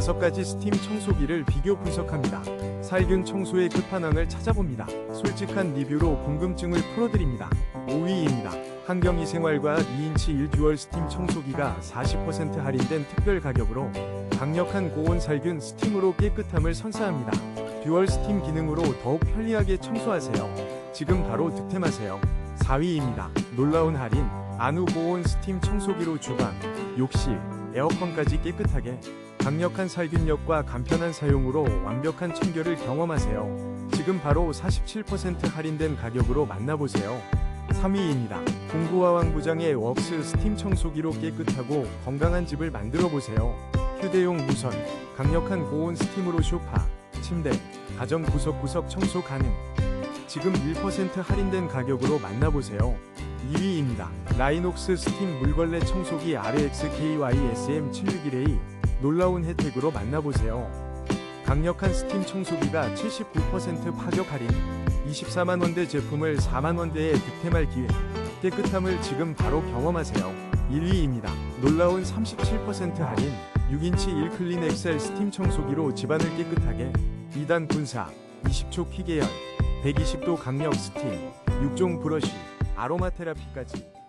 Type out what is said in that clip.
5가지 스팀 청소기를 비교 분석합니다. 살균 청소의 끝판왕을 찾아봅니다. 솔직한 리뷰로 궁금증을 풀어드립니다. 5위입니다. 환경이 생활과 2인치 1듀얼 스팀 청소기가 40% 할인된 특별 가격으로 강력한 고온 살균 스팀으로 깨끗함을 선사합니다. 듀얼 스팀 기능으로 더욱 편리하게 청소하세요. 지금 바로 득템하세요. 4위입니다. 놀라운 할인 안우 고온 스팀 청소기로 주방, 욕실, 에어컨까지 깨끗하게 강력한 살균력과 간편한 사용으로 완벽한 청결을 경험하세요. 지금 바로 47% 할인된 가격으로 만나보세요. 3위입니다. 공구와 왕부장의 웍스 스팀 청소기로 깨끗하고 건강한 집을 만들어 보세요. 휴대용 무선, 강력한 고온 스팀으로 소파, 침대, 가정 구석구석 청소 가능. 지금 1% 할인된 가격으로 만나보세요. 2위입니다. 라이녹스 스팀 물걸레 청소기 RXKY-SM761A 놀라운 혜택으로 만나보세요. 강력한 스팀 청소기가 79% 파격 할인, 24만 원대 제품을 4만 원대에 득템할 기회. 깨끗함을 지금 바로 경험하세요. 1위입니다. 놀라운 37% 할인, 6인치 1클린 엑셀 스팀 청소기로 집안을 깨끗하게 2단 분사, 20초 킥계열, 120도 강력 스팀, 6종 브러쉬, 아로마 테라피까지